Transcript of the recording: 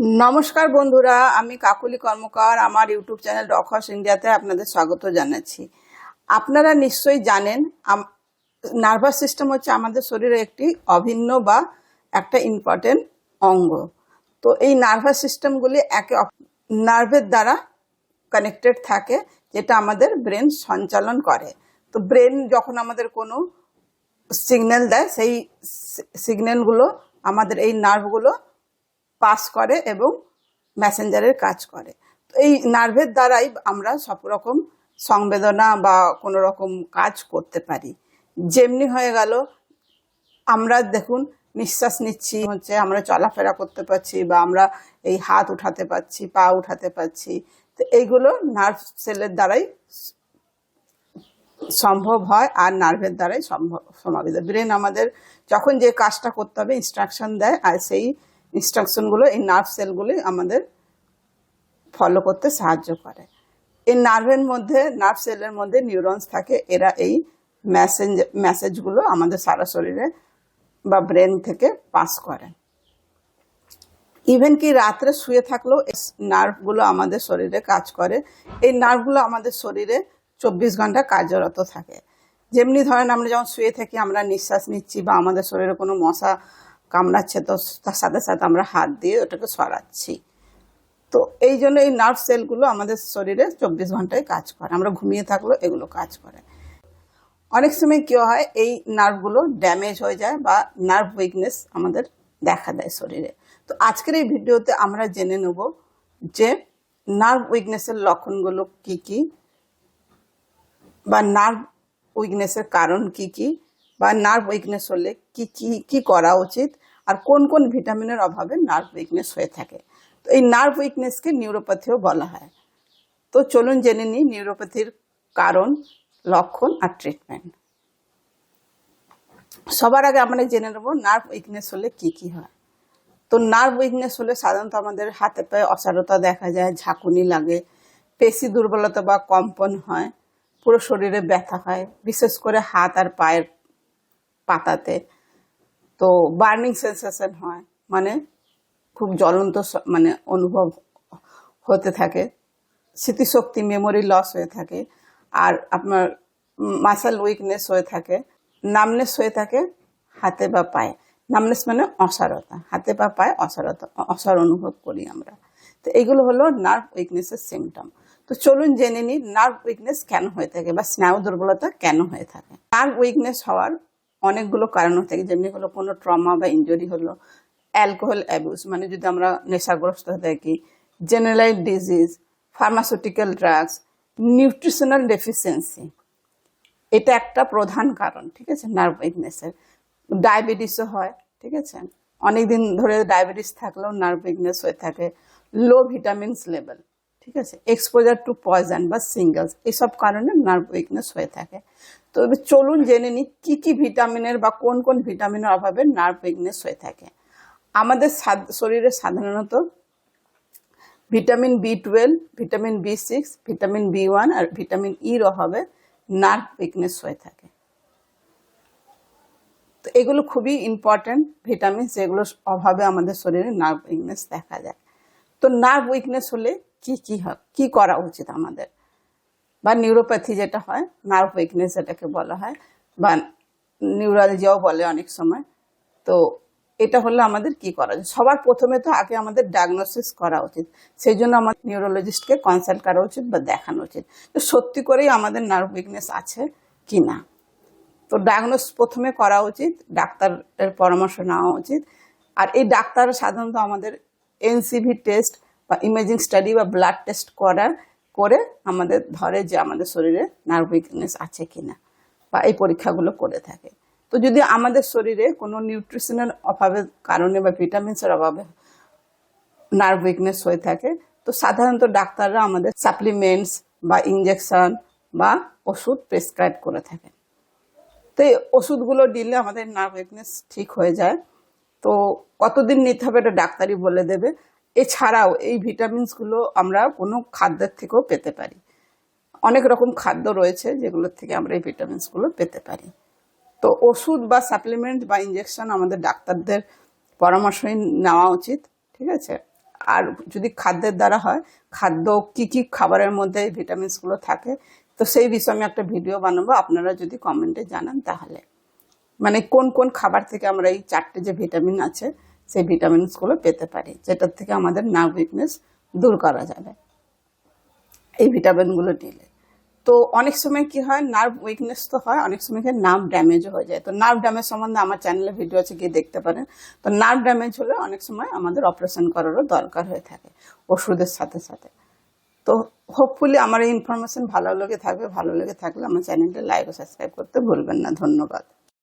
নমস্কার বন্ধুরা, আমি কাকুলি কর্মকার, আমার ইউটিউব চ্যানেল ডকহস ইন্ডিয়াতে আপনাদের স্বাগত জানাচ্ছি। আপনারা নিশ্চয়ই জানেন নার্ভাস সিস্টেম হচ্ছে আমাদের শরীরের একটি অভিন্ন বা একটা ইম্পর্টেন্ট অঙ্গ। তো এই নার্ভাস সিস্টেমগুলি একে নার্ভের দ্বারা কানেক্টেড থাকে, যেটা আমাদের ব্রেন সঞ্চালন করে। তো ব্রেন যখন আমাদের কোনো সিগন্যাল দেয়, সেই সিগন্যালগুলো, আমাদের এই নার্ভগুলো পাস করে এবং মেসেঞ্জারের কাজ করে। তো এই নার্ভের দ্বারাই আমরা সব রকম সংবেদনা বা কোনো রকম কাজ করতে পারি। যেমনি হয়ে গেল, আমরা দেখুন নিঃশ্বাস নিচ্ছি, হচ্ছে আমরা চলাফেরা করতে পারছি বা আমরা এই হাত উঠাতে পারছি, পা উঠাতে পারছি। তো এইগুলো নার্ভ সেলের দ্বারাই সম্ভব হয় আর নার্ভের দ্বারাই সম্ভব সমাবেত ব্রেন আমাদের যখন যে কাজটা করতে হবে ইনস্ট্রাকশন দেয়, আর সেই ইনস্ট্রাকশনগুলো এই নার্ভ সেলগুলি আমাদের ফলো করতে সাহায্য করে। এই নার্ভের মধ্যে নার্ভ সেলের মধ্যে নিউরনস থাকে, এরা এই মেসেঞ্জ মেসেজগুলো আমাদের সারা শরীরে বা ব্রেন থেকে পাস করে। ইভেন কি রাত্রে শুয়ে থাকলেও নার্ভগুলো আমাদের শরীরে কাজ করে। এই নার্ভগুলো আমাদের শরীরে চব্বিশ ঘণ্টা কার্যরত থাকে। যেমনি ধরেন আমরা যখন শুয়ে থাকি, আমরা নিঃশ্বাস নিচ্ছি বা আমাদের শরীরে কোনো মশা কামড়াচ্ছে, তো তার সাথে সাথে আমরা হাত দিয়ে ওটাকে সরাচ্ছি। তো এই জন্য এই নার্ভ সেলগুলো আমাদের শরীরে চব্বিশ ঘন্টায় কাজ করে। আমরা ঘুমিয়ে থাকলেও এগুলো কাজ করে। অনেক সময় কী হয়, এই নার্ভগুলো ড্যামেজ হয়ে যায় বা নার্ভ উইকনেস আমাদের দেখা দেয় শরীরে। তো আজকের এই ভিডিওতে আমরা জেনে নেব যে নার্ভ উইকনেসের লক্ষণগুলো কি কি বা নার্ভ উইকনেসের কারণ কি কি। বা নার্ভ উইকনেস হলে কি কি কি করা উচিত? আর কোন কোন ভিটামিনের অভাবে নার্ভ উইকনেস হয়ে থাকে? তো এই নার্ভ উইকনেসকে নিউরোপ্যাথিও বলা হয়। তো চলুন জেনে নিই নিউরোপ্যাথির কারণ, লক্ষণ আর ট্রিটমেন্ট সবার আগে আমরা জেনে নেব নার্ভ উইকনেস হলে কি কি হয়। তো নার্ভ উইকনেস হলে সাধারণত আমাদের হাতে পায়ে অসারতা দেখা যায়, ঝাঁকুনি লাগে, পেশি দুর্বলতা বা কম্পন হয়, পুরো শরীরে ব্যথা হয়, বিশেষ করে হাত আর পায়ের পাতাতে। তো বার্নিং সেন্সেশন হয় মানে খুব জ্বলন্ত মানে অনুভব হতে থাকে। স্মৃতিশক্তি মেমোরি লস হয়ে থাকে। আর আপনার মাসাল উইকনেস হয়ে থাকে। নামনেস হয়ে থাকে হাতে বা পায়ে। নামনেস মানে অসারতা। হাতে বা পায়ে অসারতা, অসার অনুভব করি আমরা। তো এইগুলো হলো নার্ভ উইকনেসের সিমটম তো চলুন জেনে নিই নার্ভ উইকনেস কেন হয়ে থাকে বা স্নায়ু দুর্বলতা কেন হয়ে থাকে। নার্ভ উইকনেস হওয়ার অনেকগুলো কারণ থাকে। যেমনি হলো কোনো ট্রমা বা ইনজুরি হলো অ্যালকোহল অ্যাবিউস মানে যদি আমরা নেশাগ্রস্ত হয়ে থাকি generalize disease pharmaceutical drugs nutritional deficiency এটা একটা প্রধান কারণ, ঠিক আছে? নার্ভ উইকনেসের ডায়াবেটিসও হয়, ঠিক আছে? অনেক দিন ধরে ডায়াবেটিস থাকলেও নার্ভ উইকনেস হয়ে থাকে লো ভিটামিনস লেভেল ঠিক আছে? এক্সপোজার টু পয়জন বা সিঙ্গেলস এইসব কারণে নার্ভ উইকনেস হয়ে থাকে। তো এবার চলুন জেনে নিই কী কী ভিটামিনের বা কোন কোন ভিটামিনের অভাবে নার্ভ উইকনেস হয়ে থাকে। আমাদের শরীরে সাধারণত vitamin B twelve vitamin B six vitamin B one আর ভিটামিন ইর অভাবে নার্ভ উইকনেস হয়ে থাকে। তো এগুলো খুবই ইম্পর্ট্যান্ট ভিটামিন যেগুলোর অভাবে আমাদের শরীরে নার্ভ উইকনেস দেখা যায়। তো নার্ভ উইকনেস হলে কি কি কি করা উচিত আমাদের? বা নিউরোপ্যাথি যেটা হয় নার্ভ উইকনেস যেটাকে বলা হয়, বা নিউরালজিয়াও বলে অনেক সময়, তো এটা হলে আমাদের কি করা উচিত? সবার প্রথমে তো আগে আমাদের ডায়াগনোসিস করা উচিত। সেই জন্য আমাদের নিউরোলজিস্টকে কনসাল্ট করা উচিত বা দেখানো উচিত। তো সত্যি করেই আমাদের নার্ভ উইকনেস আছে কি না? তো ডায়াগনোস প্রথমে করা উচিত, ডাক্তারের পরামর্শ নেওয়া উচিত। আর এই ডাক্তার সাধারণত আমাদের এনসিভি টেস্ট বা ইমেজিং স্টাডি বা ব্লাড টেস্ট করার করে আমাদের ধরে যে আমাদের শরীরে নার্ভ উইকনেস আছে কি না বা এই পরীক্ষাগুলো করে থাকে। তো যদি আমাদের শরীরে কোনো নিউট্রিশনের অভাবের কারণে বা ভিটামিনসের অভাবে নার্ভ উইকনেস হয়ে থাকে, তো সাধারণত ডাক্তাররা আমাদের সাপ্লিমেন্টস বা ইঞ্জেকশন বা ওষুধ প্রেসক্রাইব করে থাকেন। তো এই ওষুধগুলো দিলে আমাদের নার্ভ উইকনেস ঠিক হয়ে যায়। তো কতদিন নিতে হবে এটা ডাক্তারই বলে দেবে। এছাড়াও এই ভিটামিনসগুলো আমরা কোনো খাদ্যের থেকেও পেতে পারি। অনেক রকম খাদ্য রয়েছে যেগুলোর থেকে আমরা এই ভিটামিনসগুলো পেতে পারি। তো ওষুধ বা সাপ্লিমেন্ট বা ইঞ্জেকশন আমাদের ডাক্তারদের পরামর্শই নেওয়া উচিত, ঠিক আছে? আর যদি খাদ্যের দ্বারা হয়, খাদ্য কি কি খাবারের মধ্যে এই ভিটামিনসগুলো থাকে, তো সেই বিষয়ে আমি একটা ভিডিও বানাবো, আপনারা যদি কমেন্টে জানান তাহলে। মানে কোন কোন খাবার থেকে আমরা এই চারটে যে ভিটামিন আছে সেই ভিটামিনসগুলো পেতে পারি, যেটার থেকে আমাদের নার্ভ উইকনেস দূর করা যাবে। এই ভিটামিনগুলো নিলে। তো অনেক সময় কি হয় নার্ভ উইকনেস তো হয়, অনেক সময় কি নার্ভ ড্যামেজও হয়ে যায়। তো নার্ভ ড্যামেজ সম্বন্ধে আমার চ্যানেলে ভিডিও আছে, গিয়ে দেখতে পারেন। তো নার্ভ ড্যামেজ হলে অনেক সময় আমাদের অপারেশন করারও দরকার হয়ে থাকে, ওষুধের সাথে সাথে। তো হোপফুলি আমার এই ইনফরমেশন ভালো লেগে থাকবে, ভালো লেগে থাকলে আমার চ্যানেলটা লাইক ও সাবস্ক্রাইব করতে ভুলবেন না। ধন্যবাদ।